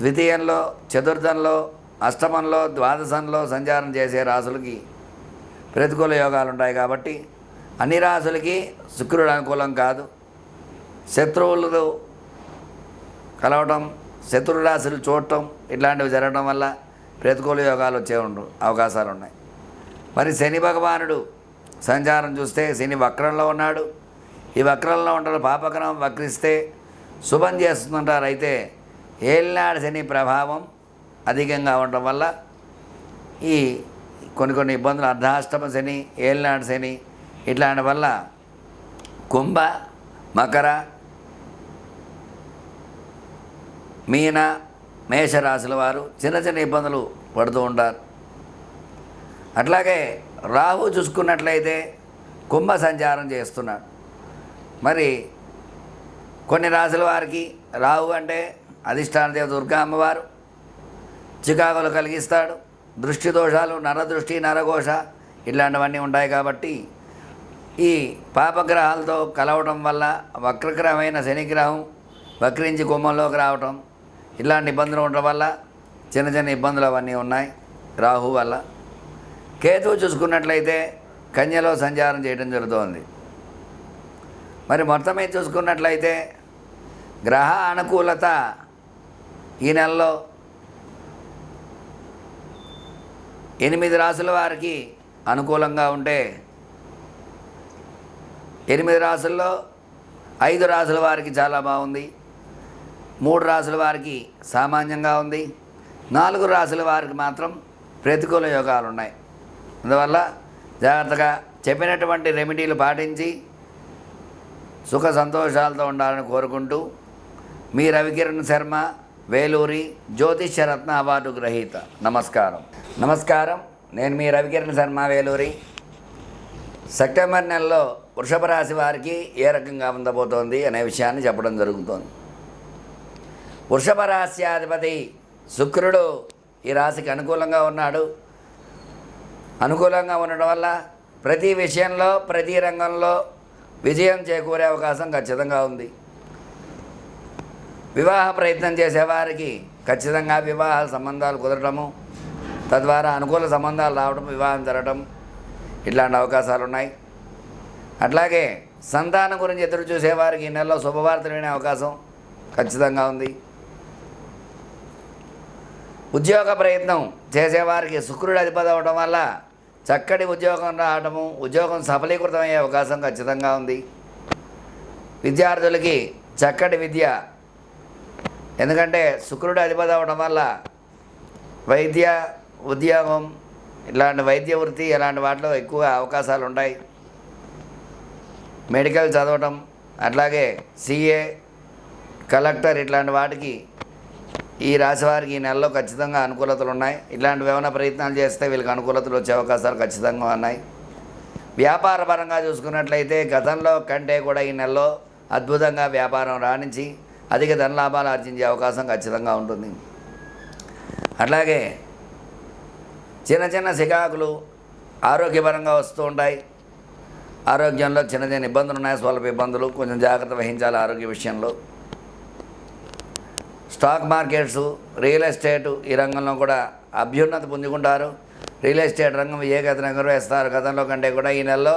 ద్వితీయంలో చతుర్థంలో అష్టమంలో ద్వాదశంలో సంచారం చేసే రాసులకి ప్రతికూల యోగాలు ఉంటాయి కాబట్టి అన్ని రాసులకి శుక్రుడు అనుకూలం కాదు. శత్రువులు కలవటం శత్రు రాశులు చూడటం ఇట్లాంటివి జరగడం వల్ల ప్రతికూల యోగాలు వచ్చే ఉండు అవకాశాలు ఉన్నాయి మరి శని భగవానుడు సంచారం చూస్తే శని వక్రంలో ఉన్నాడు. ఈ వక్రంలో ఉంటారు పాపగ్రహం వక్రిస్తే శుభం చేస్తుంటారు. అయితే ఏళ్ళనాడు శని ప్రభావం అధికంగా ఉండటం వల్ల ఈ కొన్ని కొన్ని ఇబ్బందులు అర్ధాష్టమ శని ఏళ్ళనాడు శని ఇట్లాంటి వల్ల కుంభ మకర మీన మేషరాశుల వారు చిన్న చిన్న ఇబ్బందులు పడుతూ ఉంటారు. అట్లాగే రాహు చూసుకున్నట్లయితే కుంభ సంచారం చేస్తున్నాడు మరి కొన్ని రాశుల వారికి రాహు అంటే అధిష్టాన దేవ దుర్గా అమ్మవారు చికాకులు కలిగిస్తాడు. దృష్టి దోషాలు నరదృష్టి నరఘోష ఇట్లాంటివన్నీ ఉంటాయి కాబట్టి ఈ పాపగ్రహాలతో కలవటం వల్ల వక్రగ్రహమైన శనిగ్రహం వక్రించి కుంభంలోకి రావటం ఇలాంటి ఇబ్బందులు ఉండటం వల్ల చిన్న చిన్న ఇబ్బందులు అవన్నీ ఉన్నాయి రాహు వల్ల. కేతువు చూసుకున్నట్లయితే కన్యలో సంచారం చేయడం జరుగుతోంది. మరి మొత్తం మీద చూసుకున్నట్లయితే గ్రహ అనుకూలత ఈ నెలలో ఎనిమిది రాసుల వారికి అనుకూలంగా ఉంటే ఎనిమిది రాసుల్లో ఐదు రాసుల వారికి చాలా బాగుంది. మూడు రాసుల వారికి సామాన్యంగా ఉంది. నాలుగు రాసుల వారికి మాత్రం ప్రతికూల యోగాలు ఉన్నాయి అందువల్ల జాగ్రత్తగా చెప్పినటువంటి రెమెడీలు పాటించి సుఖ సంతోషాలతో ఉండాలని కోరుకుంటూ మీ రవికిరణ్ శర్మ వేలూరి జ్యోతిష్యరత్న అవార్డు గ్రహీత. నమస్కారం. నమస్కారం. నేను మీ రవికిరణ్ శర్మ వేలూరి. సెప్టెంబర్ నెలలో వృషభ రాశి వారికి ఏ రకంగా ఉండబోతోంది అనే విషయాన్ని చెప్పడం జరుగుతోంది. వృషభ రాశ్యాధిపతి శుక్రుడు ఈ రాశికి అనుకూలంగా ఉన్నాడు. అనుకూలంగా ఉండడం వల్ల ప్రతి విషయంలో ప్రతి రంగంలో విజయం చేకూరే అవకాశం ఖచ్చితంగా ఉంది. వివాహ ప్రయత్నం చేసేవారికి ఖచ్చితంగా వివాహ సంబంధాలు కుదరటము తద్వారా అనుకూల సంబంధాలు రావడం వివాహం జరగడం ఇట్లాంటి అవకాశాలు ఉన్నాయి అట్లాగే సంతానం గురించి ఎదురు చూసేవారికి ఈ నెలలో శుభవార్తలు వినే అవకాశం ఖచ్చితంగా ఉంది. ఉద్యోగ ప్రయత్నం చేసేవారికి శుక్రుడు అధిపతి అవ్వడం వల్ల చక్కటి ఉద్యోగం రావడము ఉద్యోగం సఫలీకృతమయ్యే అవకాశం ఖచ్చితంగా ఉంది. విద్యార్థులకి చక్కటి విద్య ఎందుకంటే శుక్రుడు అధిపతి అవ్వడం వల్ల వైద్య ఉద్యోగం ఇలాంటి వైద్య వృత్తి ఇలాంటి వాటిలో ఎక్కువ అవకాశాలు ఉంటాయి. మెడికల్ చదవటం అట్లాగే సిఏ కలెక్టర్ ఇట్లాంటి వాటికి ఈ రాశి వారికి ఈ నెలలో ఖచ్చితంగా అనుకూలతలు ఉన్నాయి. ఇలాంటి వివరణ ప్రయత్నాలు చేస్తే వీళ్ళకి అనుకూలతలు వచ్చే అవకాశాలు ఖచ్చితంగా ఉన్నాయి. వ్యాపార పరంగా చూసుకున్నట్లయితే గతంలో కంటే కూడా ఈ నెలలో అద్భుతంగా వ్యాపారం రాణించి అధిక ధనలాభాలు ఆర్జించే అవకాశం ఖచ్చితంగా ఉంటుంది. అట్లాగే చిన్న చిన్న సికాకులు ఆరోగ్యపరంగా వస్తూ ఉంటాయి. ఆరోగ్యంలో చిన్న చిన్న ఇబ్బందులు ఉన్నాయి. స్వల్ప ఇబ్బందులు కొంచెం జాగ్రత్త వహించాలి ఆరోగ్య విషయంలో. స్టాక్ మార్కెట్స్ రియల్ ఎస్టేట్ ఈ రంగంలో కూడా అభ్యున్నతి పొందుకుంటారు రియల్ ఎస్టేట్ రంగం ఏ గతంలో వేస్తారు. గతంలో కంటే కూడా ఈ నెలలో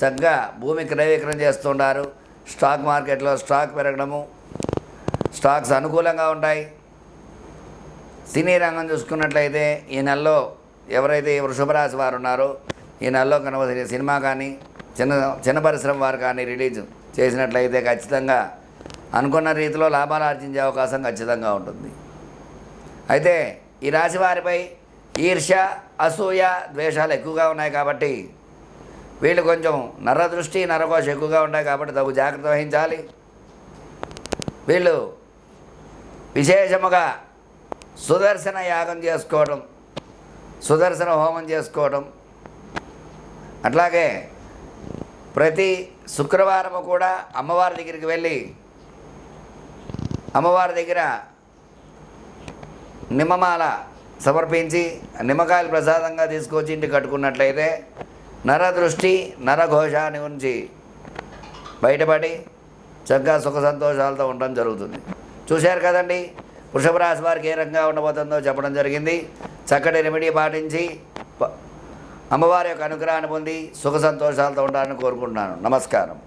చక్కగా భూమి క్రయ విక్రయం చేస్తుంటారు స్టాక్ మార్కెట్లో స్టాక్ పెరగడము స్టాక్స్ అనుకూలంగా ఉంటాయి. సినీ రంగం చూసుకున్నట్లయితే ఈ నెలలో ఎవరైతే వృషభరాశి వారు ఉన్నారో ఈ నెలలో కనుక సినిమా కానీ చిన్న చిన్న పరిశ్రమ వారు కానీ రిలీజ్ చేసినట్లయితే ఖచ్చితంగా అనుకున్న రీతిలో లాభాలు ఆర్జించే అవకాశం ఖచ్చితంగా ఉంటుంది. అయితే ఈ రాశి వారిపై ఈర్ష్య అసూయ ద్వేషాలు ఎక్కువగా ఉన్నాయి కాబట్టి వీళ్ళు కొంచెం నరదృష్టి నరకోశ ఎక్కువగా ఉంటాయి కాబట్టి తగు జాగ్రత్త వహించాలి. వీళ్ళు విశేషముగా సుదర్శన యాగం చేసుకోవడం సుదర్శన హోమం చేసుకోవడం అట్లాగే ప్రతి శుక్రవారము కూడా అమ్మవారి దగ్గరికి వెళ్ళి అమ్మవారి దగ్గర నిమ్మమాల సమర్పించి నిమ్మకాయలు ప్రసాదంగా తీసుకొచ్చి ఇంటికి కట్టుకున్నట్లయితే నరదృష్టి నరఘోషాన్ని గురించి బయటపడి చక్కగా సుఖ సంతోషాలతో ఉండడం జరుగుతుంది. చూశారు కదండి. వృషభ రాశి వారికి ఏ రకంగా ఉండబోతుందో చెప్పడం జరిగింది. చక్కటి రెమెడీ పాటించి అమ్మవారి యొక్క అనుగ్రహాన్ని పొంది సుఖ సంతోషాలతో ఉండాలని కోరుకుంటున్నాను. నమస్కారం.